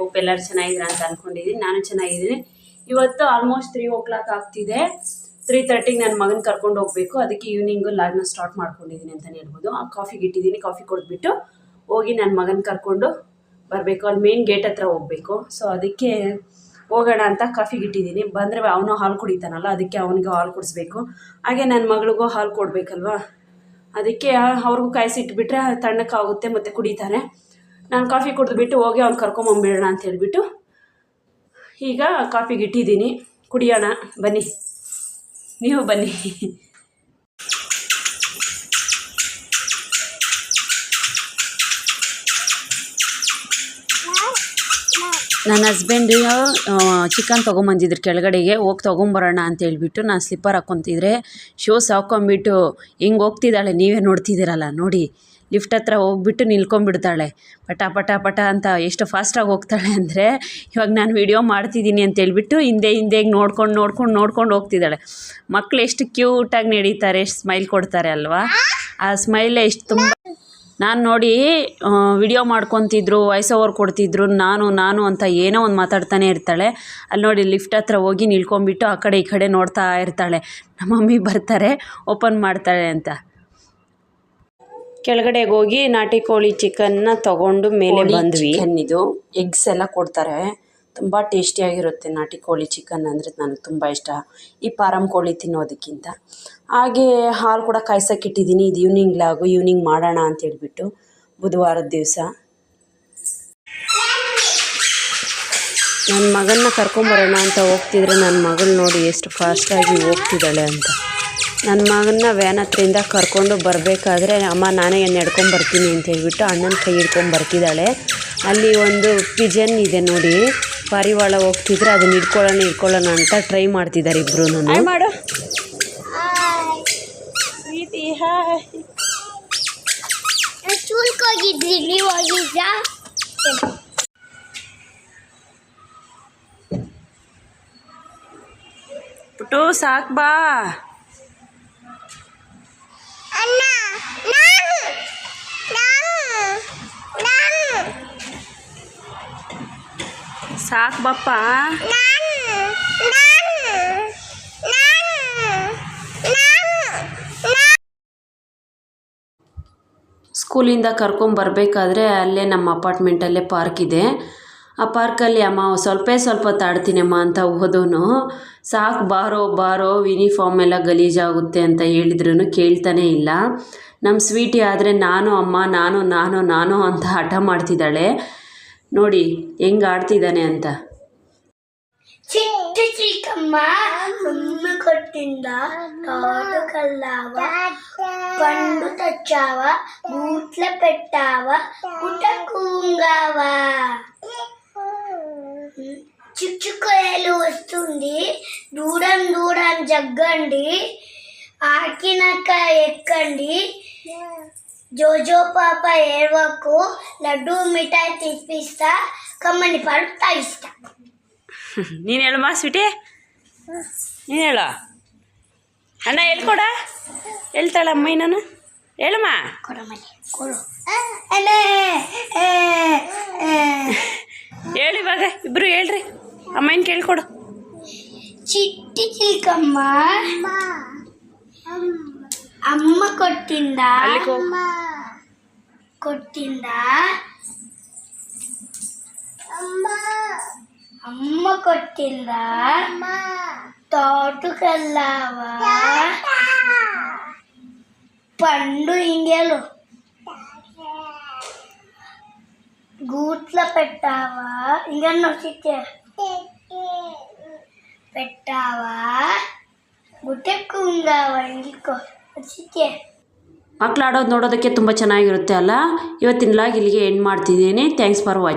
Hope ಎಲ್ಲರೂ ಚೆನ್ನಾಗಿದ್ದೀರಾ ಅಂತ ಅನ್ಕೊಂಡಿದ್ದೀನಿ ನಾನು ಚೆನ್ನಾಗಿದ್ದೀನಿ. ಇವತ್ತು ಆಲ್ಮೋಸ್ಟ್ ತ್ರೀ ಓ ಕ್ಲಾಕ್ ಆಗ್ತಿದೆ ತ್ರೀ ತರ್ಟಿಗೆ ನನ್ನ ಮಗನ ಕರ್ಕೊಂಡು ಹೋಗಬೇಕು. ಅದಕ್ಕೆ ಈವ್ನಿಂಗು ಲಾಗ್ನ ಸ್ಟಾರ್ಟ್ ಮಾಡ್ಕೊಂಡಿದ್ದೀನಿ ಅಂತಲೇ ಹೇಳ್ಬೋದು. ಆ ಕಾಫಿಗೆ ಇಟ್ಟಿದ್ದೀನಿ ಕಾಫಿ ಕೊಟ್ಬಿಟ್ಟು ಹೋಗಿ ನನ್ನ ಮಗನ ಕರ್ಕೊಂಡು ಬರಬೇಕು. ಅಲ್ಲಿ ಮೇನ್ ಗೇಟ್ ಹತ್ರ ಹೋಗಬೇಕು. ಸೊ ಅದಕ್ಕೆ ಹೋಗೋಣ ಅಂತ ಕಾಫಿಗೆ ಇಟ್ಟಿದ್ದೀನಿ ಬಂದರೆ ಅವನು ಹಾಲು ಕುಡಿತಾನಲ್ಲ, ಅದಕ್ಕೆ ಅವನಿಗೆ ಹಾಲು ಕುಡಿಸ್ಬೇಕು. ಹಾಗೆ ನನ್ನ ಮಗಳಿಗೂ ಹಾಲು ಕೊಡಬೇಕಲ್ವಾ? ಅದಕ್ಕೆ ಅವ್ರಿಗೂ ಕಾಯಿಸಿಟ್ಬಿಟ್ರೆ ತಣ್ಣಕ್ಕಾಗುತ್ತೆ, ಮತ್ತು ಕುಡಿತಾರೆ ನಾನು ಕಾಫಿ ಕುಡಿದ್ಬಿಟ್ಟು ಹೋಗಿ ಅವ್ನು ಕರ್ಕೊಂಬಂಬಿಡೋಣ ಅಂತ ಹೇಳಿಬಿಟ್ಟು ಈಗ ಕಾಫಿಗೆ ಇಟ್ಟಿದ್ದೀನಿ. ಕುಡಿಯೋಣ, ಬನ್ನಿ. ನೀವು ಬನ್ನಿ. ನನ್ನ ಹಸ್ಬೆಂಡು ಚಿಕನ್ ತೊಗೊಂಬಂದಿದ್ರು. ಕೆಳಗಡೆಗೆ ಹೋಗಿ ತೊಗೊಂಬರೋಣ ಅಂತ ಹೇಳ್ಬಿಟ್ಟು ನಾನು ಸ್ಲಿಪ್ಪರ್ ಹಾಕ್ಕೊತಿದ್ರೆ ಶೂಸ್ ಹಾಕ್ಕೊಂಬಿಟ್ಟು ಹಿಂಗೆ ಹೋಗ್ತಿದ್ದಾಳೆ. ನೀವೇ ನೋಡ್ತಿದ್ದೀರಲ್ಲ, ನೋಡಿ. ಲಿಫ್ಟ್ ಹತ್ರ ಹೋಗ್ಬಿಟ್ಟು ನಿಲ್ಕೊಂಡ್ಬಿಡ್ತಾಳೆ. ಪಟ ಪಟ ಪಟ ಅಂತ ಎಷ್ಟು ಫಾಸ್ಟಾಗಿ ಹೋಗ್ತಾಳೆ ಅಂದರೆ, ಇವಾಗ ನಾನು ವಿಡಿಯೋ ಮಾಡ್ತಿದ್ದೀನಿ ಅಂತ ಹೇಳ್ಬಿಟ್ಟು ಹಿಂದೆ ಹಿಂದೆ ನೋಡ್ಕೊಂಡು ನೋಡ್ಕೊಂಡು ನೋಡ್ಕೊಂಡು ಹೋಗ್ತಿದ್ದಾಳೆ. ಮಕ್ಕಳು ಎಷ್ಟು ಕ್ಯೂಟಾಗಿ ನಡೀತಾರೆ, ಎಷ್ಟು ಸ್ಮೈಲ್ ಕೊಡ್ತಾರೆ ಅಲ್ವಾ? ಆ ಸ್ಮೈಲೇ ಎಷ್ಟು ತುಂಬ ನಾನು ನೋಡಿ ವಿಡಿಯೋ ಮಾಡ್ಕೊತಿದ್ರು ವಾಯ್ಸ್ ಓವರ್ ಕೊಡ್ತಿದ್ರು, ನಾನು ನಾನು ಅಂತ ಏನೋ ಒಂದು ಮಾತಾಡ್ತಾನೆ ಇರ್ತಾಳೆ. ಅಲ್ಲಿ ನೋಡಿ ಲಿಫ್ಟ್ ಹತ್ರ ಹೋಗಿ ನಿಲ್ಕೊಂಬಿಟ್ಟು ಆ ಕಡೆ, ಈ ಕಡೆ ನೋಡ್ತಾ ಇರ್ತಾಳೆ. ನಮ್ಮ ಮಮ್ಮಿ ಬರ್ತಾರೆ ಓಪನ್ ಮಾಡ್ತಾಳೆ ಅಂತ. ಕೆಳಗಡೆಗೆ ಹೋಗಿ ನಾಟಿ ಕೋಳಿ ಚಿಕನ್ನ ತಗೊಂಡು ಮೇಲೆ ಬಂದ್ವಿ. ಇದು ಎಗ್ಸ್ ಎಲ್ಲ ಕೊಡ್ತಾರೆ. ತುಂಬ ಟೇಸ್ಟಿಯಾಗಿರುತ್ತೆ ನಾಟಿ ಕೋಳಿ ಚಿಕನ್ ಅಂದರೆ ನನಗೆ ತುಂಬ ಇಷ್ಟ. ಈ ಪಾರಂ ಕೋಳಿ ತಿನ್ನೋದಕ್ಕಿಂತ. ಹಾಗೆ ಹಾಲು ಕೂಡ ಕಾಯ್ಸಕ್ಕೆ ಇಟ್ಟಿದ್ದೀನಿ. ಇದು ಈವ್ನಿಂಗ್ ಲಾಗು ಈವ್ನಿಂಗ್ ಮಾಡೋಣ ಅಂತ ಹೇಳ್ಬಿಟ್ಟು ಬುಧವಾರದ ದಿವಸ. ನನ್ನ ಮಗನ್ನ ಕರ್ಕೊಂಬರೋಣ ಅಂತ ಹೋಗ್ತಿದ್ರೆ ನನ್ನ ಮಗಳು ನೋಡಿ ಎಷ್ಟು ಫಾಸ್ಟಾಗಿ ಹೋಗ್ತಿದ್ದಾಳೆ ಅಂತ. ನನ್ನ ಮಗನ್ನ ವ್ಯಾನ್ ಹತ್ರದಿಂದ ಕರ್ಕೊಂಡು ಬರಬೇಕಾದ್ರೆ ಅಮ್ಮ ನಾನೇ ನಡ್ಕೊಂಡು ಬರ್ತೀನಿ ಅಂತ ಹೇಳ್ಬಿಟ್ಟು ಅಣ್ಣನ ಕೈ ಹಿಡ್ಕೊಂಡು ಬರ್ತಿದ್ದಾಳೆ. ಅಲ್ಲಿ ಒಂದು ಪಿಜನ್ ಇದೆ ನೋಡಿ. ಪಾರಿವಾಳ ಹೋಗ್ತಿದ್ರೆ ಅದನ್ನ ಹಿಡ್ಕೊಳ್ಳೋಣ ಹಿಡ್ಕೊಳ್ಳೋಣ ಅಂತ ಟ್ರೈ ಮಾಡ್ತಿದ್ದಾರೆ ಮಾಡು. ಹೋಗಿದ್ರಿ ನೀವು ಹೋಗಿದ್ರಾ? ಪುಟ್ಟು ಸಾಕು ಬಾ ಅಣ್ಣ ನಾನು ನಾನು ನಾನು ಸಾಕು ಬಪ್ಪ. ಸ್ಕೂಲಿಂದ ಕರ್ಕೊಂಬರ್ಬೇಕಾದ್ರೆ ಅಲ್ಲೇ ನಮ್ಮ ಅಪಾರ್ಟ್ಮೆಂಟಲ್ಲೇ ಪಾರ್ಕ್ ಇದೆ. ಆ ಪಾರ್ಕಲ್ಲಿ ಅಮ್ಮ ಸ್ವಲ್ಪ ಸ್ವಲ್ಪ ಅಮ್ಮ ಅಂತ ಓದೋನು. ಸಾಕು, ಬಾರೋ ಬಾರೋ ಯೂನಿಫಾರ್ಮ್ ಎಲ್ಲ ಗಲೀಜಾಗುತ್ತೆ ಅಂತ ಹೇಳಿದ್ರೂ ಕೇಳ್ತಾನೇ ಇಲ್ಲ. ನಮ್ಮ ಸ್ವೀಟಿ ಆದರೆ ನಾನು ಅಮ್ಮ ನಾನು ನಾನು ನಾನು ಅಂತ ಹಠ ಮಾಡ್ತಿದ್ದಾಳೆ ನೋಡಿ ಹೆಂಗೆ ಆಡ್ತಿದ್ದಾನೆ ಅಂತ ಚಿಟ್ಟು ಚಿಕ್ಕಮ್ಮ ಅಮ್ಮ ಕೊಟ್ಟಿಂದ తోట కల్లావ పండు తెచ్చావ బూట్ల పెట్టావ పుట కూంగావా చుచ్చుకోయలు వస్తుంది దూరం దూరం జగ్గండి ఆకినాక ఎక్కండి జోజో పాప ఏడవకు లడ్డు మిఠాయి తిప్పిస్తా కమ్మని పడుతా ఇస్తా ನೀನು ಹೇಳಮ್ಮ ಸ್ವೀಟಿ ನೀನು ಹೇಳ ಅಣ್ಣ ಹೇಳ್ಕೊಡ ಹೇಳ್ತಾಳಮ್ಮ ನಾನು ಹೇಳಮ್ಮ ಕೊಡಮನೆ ಕೊಡು ಅಣ್ಣೇ ಹೇಳಿ ಇವಾಗ ಇಬ್ರು ಹೇಳ್ರಿ ಅಮ್ಮನ ಕೇಳ್ಕೊಡು చిట్టి చిలకమ్మ అమ్మ కొట్టిందా. కొట్టిందా? అమ్మ. కొట్టిందా? తోటకెళ్ళావా? పండు ఇంగేలు. గూట్ల పెట్టావా? ఇంకన్నా చిచ్చే పెట్టావా? ಮಕ್ಕಳು ಆಡೋದು ನೋಡೋದಕ್ಕೆ ತುಂಬ ಚೆನ್ನಾಗಿರುತ್ತೆ ಅಲ್ಲ? ಇವತ್ತಿನ ಲಾಗ್ ಇಲ್ಲಿಗೆ ಎಂಡ್ ಮಾಡ್ತಿದ್ದೀನಿ. Thanks for watch